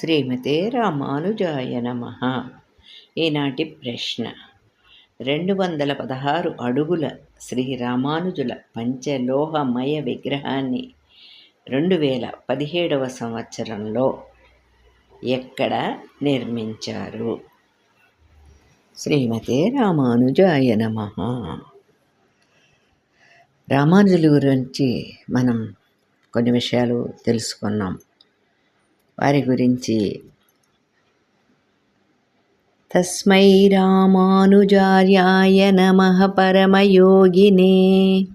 శ్రీమతే రామానుజాయ నమ. ఈనాటి ప్రశ్న. రెండు వందల పదహారు అడుగుల శ్రీ రామానుజుల పంచలోహమయ విగ్రహాన్ని రెండు వేల పదిహేడవ సంవత్సరంలో ఎక్కడ నిర్మించారు? శ్రీమతే రామానుజాయ నమ. రామానుజుల గురించి మనం కొన్ని విషయాలు తెలుసుకున్నాం. వారి గురించి. తస్మై రామానుజార్యాయ నమ పరమయోగినే.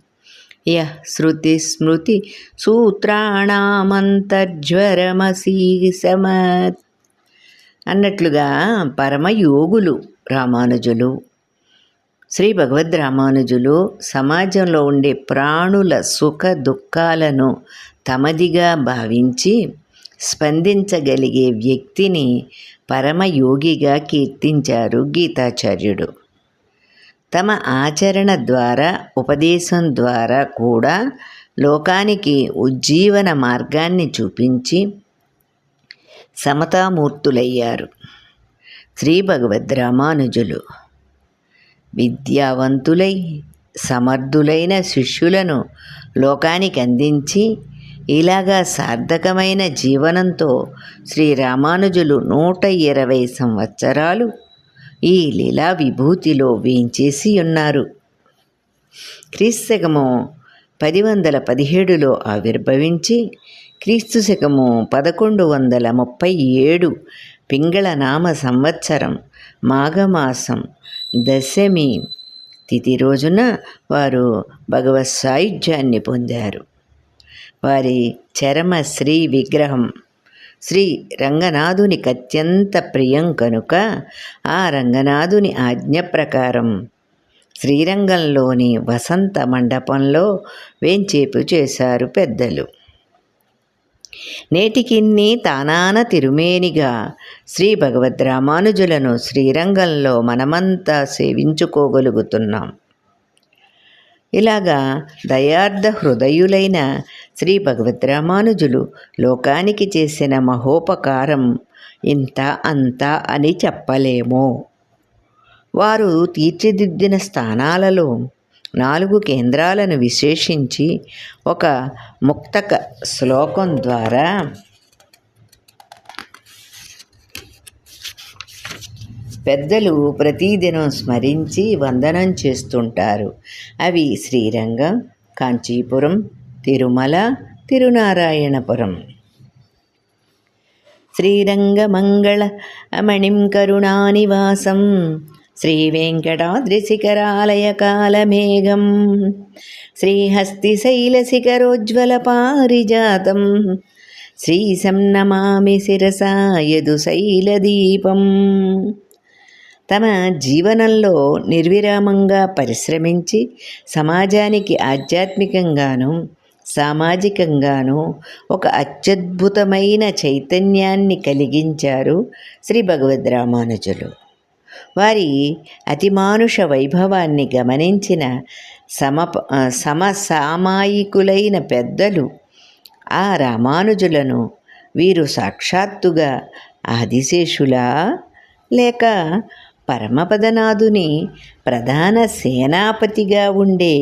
యః శృతిస్మృతి సూత్రాణామంతర్జ్వరమసీసమత్. అన్నట్లుగా పరమయోగులు రామానుజులు శ్రీ భగవద్ రామానుజులు సమాజంలో ఉండే ప్రాణుల సుఖ దుఃఖాలను తమదిగా భావించి స్పందించగలిగే వ్యక్తిని పరమయోగిగా కీర్తించారు గీతాచార్యుడు. తమ ఆచరణ ద్వారా ఉపదేశం ద్వారా కూడా లోకానికి ఉజ్జీవన మార్గాన్ని చూపించి సమతామూర్తులయ్యారు. శ్రీ భగవద్ రామానుజులు విద్యావంతులై సమర్థులైన శిష్యులను లోకానికి అందించి ఇలాగా సార్థకమైన జీవనంతో శ్రీ రామానుజులు నూట ఇరవై సంవత్సరాలు ఈ లీలా విభూతిలో వేంచేసి ఉన్నారు. క్రీస్తకము పది వందల పదిహేడులో ఆవిర్భవించి క్రీస్తు శకము పదకొండు వందల ముప్పై ఏడు పింగళ నామ సంవత్సరం మాఘమాసం దశమి తిథి రోజున వారు భగవత్ సాయుధ్యాన్ని పొందారు. వారి చరమ శ్రీ విగ్రహం. శ్రీ రంగనాథునికి అత్యంత ప్రియం కనుక ఆ రంగనాథుని ఆజ్ఞ ప్రకారం శ్రీరంగంలోని వసంత మండపంలో వేంచేపు చేశారు పెద్దలు. నేటికిన్ని తానాన తిరుమేనిగా శ్రీ భగవద్ రామానుజులను శ్రీరంగంలో మనమంతా సేవించుకోగలుగుతున్నాం. ఇలాగా దయార్థ హృదయులైన శ్రీ భగవద్ రామానుజులు లోకానికి చేసిన మహోపకారం ఇంత అంత అని చెప్పలేము. వారు తీర్చిదిద్దిన స్థానాలలో నాలుగు కేంద్రాలను విశేషించి ఒక ముక్తక శ్లోకం ద్వారా పెద్దలు ప్రతిదినం స్మరించి వందనం చేస్తుంటారు. అవి శ్రీరంగం కాంచీపురం తిరుమల తిరునారాయణపురం. శ్రీరంగమంగళ అమణిం కరుణానివాసం శ్రీవేంకటాద్రిశిఖరాలయకాలమేఘం శ్రీహస్తిశైలశిఖరోజ్వలపారిజాతం శ్రీశం నమామి శిరసాయదు శైలదీపం తమ జీవనంలో నిర్విరామంగా పరిశ్రమించి సమాజానికి ఆధ్యాత్మికంగాను సామాజికంగాను ఒక అత్యద్భుతమైన చైతన్యాన్ని కలిగించారు శ్రీ భగవద్ రామానుజులు. వారి అతిమానుష వైభవాన్ని గమనించిన సమ సమసామాయికులైన పెద్దలు ఆ రామానుజులను వీరు సాక్షాత్తుగా ఆదిశేషులా లేక పరమపదనాథుని ప్రధాన సేనాపతిగా ఉండే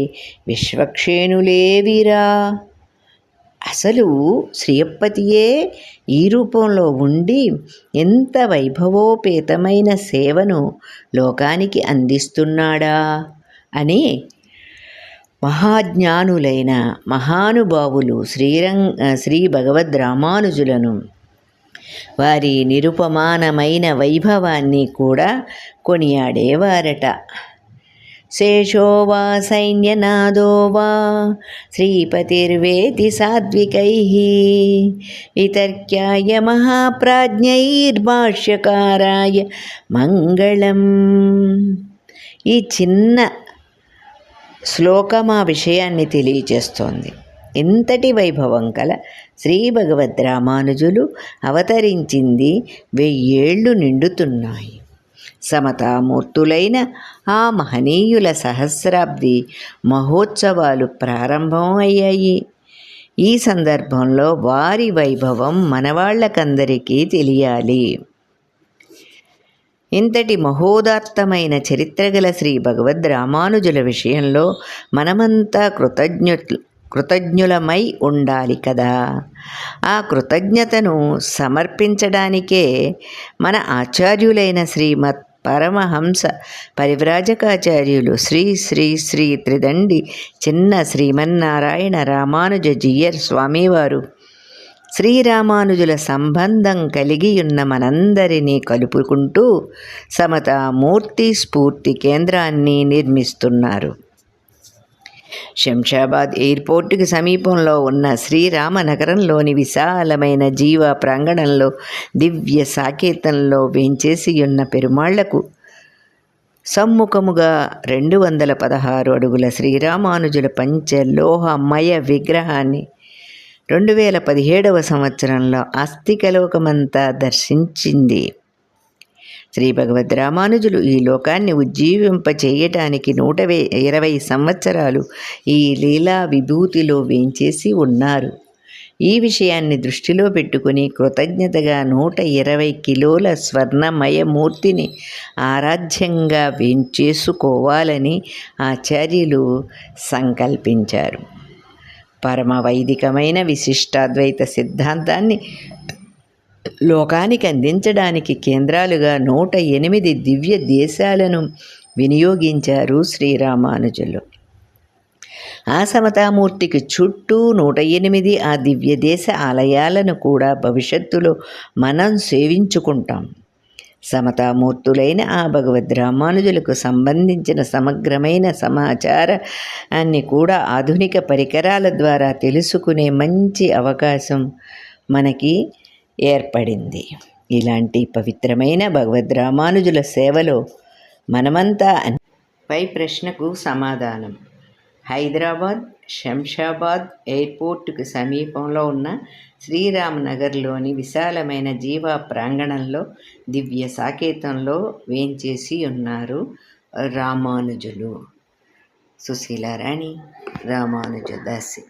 విశ్వక్షేణులే వీరా అసలు శ్రీయప్పతియే ఈ రూపంలో ఉండి ఎంత వైభవోపేతమైన సేవను లోకానికి అందిస్తున్నాడా? అని మహాజ్ఞానులైన మహానుభావులు శ్రీరంగ శ్రీ భగవద్ రామానుజులను వారి నిరుపమానమైన వైభవాన్ని కూడా కొనియాడేవారట. శేషో వా సైన్యనాదో వా శ్రీపతిర్వేతి సాత్వికై. వితర్క్యాయ మహాప్రాజ్ఞైర్భాష్యకారాయ మంగళం. ఈ చిన్న శ్లోకం ఆ విషయాన్ని తెలియజేస్తోంది. ఇంతటి వైభవం కల శ్రీ భగవద్ రామానుజులు అవతరించింది వెయ్యేళ్ళు నిండుతున్నాయి. సమతామూర్తులైన ఆ మహనీయుల సహస్రాబ్ది మహోత్సవాలు ప్రారంభం అయ్యాయి ఈ సందర్భంలో వారి వైభవం మనవాళ్ళకందరికీ తెలియాలి. ఇంతటి మహోదాత్తమైన చరిత్ర గల శ్రీ భగవద్ రామానుజుల విషయంలో మనమంతా కృతజ్ఞ కృతజ్ఞులమై ఉండాలి కదా. ఆ కృతజ్ఞతను సమర్పించడానికే మన ఆచార్యులైన శ్రీమత్ పరమహంస పరివ్రాజకాచార్యులు శ్రీ శ్రీ శ్రీ త్రిదండి చిన్న శ్రీమన్నారాయణ రామానుజ జియర్ స్వామివారు శ్రీరామానుజుల సంబంధం కలిగి ఉన్న మనందరినీ కలుపుకుంటూ సమతామూర్తి స్ఫూర్తి కేంద్రాన్ని నిర్మిస్తున్నారు. శంషాబాద్ ఎయిర్పోర్టుకి సమీపంలో ఉన్న శ్రీరామనగరంలోని విశాలమైన జీవ ప్రాంగణంలో దివ్య సాకేతంలో వేంచేసి ఉన్న పెరుమాళ్ళకు సమ్ముఖముగా రెండు వందల పదహారు అడుగుల శ్రీరామానుజుల పంచలోహమయ విగ్రహాన్ని రెండు వేల పదిహేడవ సంవత్సరంలో ఆస్తికలోకమంతా దర్శించింది. శ్రీ భగవద్ రామానుజులు ఈ లోకాన్ని ఉజ్జీవింప చేయటానికి నూట వే ఇరవై సంవత్సరాలు ఈ లీలా విభూతిలో వేంచేసి ఉన్నారు. ఈ విషయాన్ని దృష్టిలో పెట్టుకుని కృతజ్ఞతగా నూట ఇరవై కిలోల స్వర్ణమయ మూర్తిని ఆరాధ్యంగా వేంచేసుకోవాలని ఆచార్యులు సంకల్పించారు. పరమ వైదికమైన విశిష్టాద్వైత సిద్ధాంతాన్ని లోకానికి అందించడానికి కేంద్రాలుగా నూట ఎనిమిది దివ్య దేశాలను వినియోగించారు శ్రీరామానుజులు. ఆ సమతామూర్తికి చుట్టూ నూట ఎనిమిది ఆ దివ్య దేశ ఆలయాలను కూడా భవిష్యత్తులో మనం సేవించుకుంటాం. సమతామూర్తులైన ఆ భగవద్ రామానుజులకు సంబంధించిన సమగ్రమైన సమాచారాన్ని కూడా ఆధునిక పరికరాల ద్వారా తెలుసుకునే మంచి అవకాశం మనకి ఏర్పడింది. ఇలాంటి పవిత్రమైన భగవద్ రామానుజుల సేవలో మనమంతా పై ప్రశ్నకు సమాధానం. హైదరాబాద్ శంషాబాద్ ఎయిర్పోర్టుకు సమీపంలో ఉన్న శ్రీరామ్నగర్లోని విశాలమైన జీవ ప్రాంగణంలో దివ్య సాకేతంలో వేంచేసి ఉన్నారు రామానుజులు. సుశీలారాణి రామానుజదాసి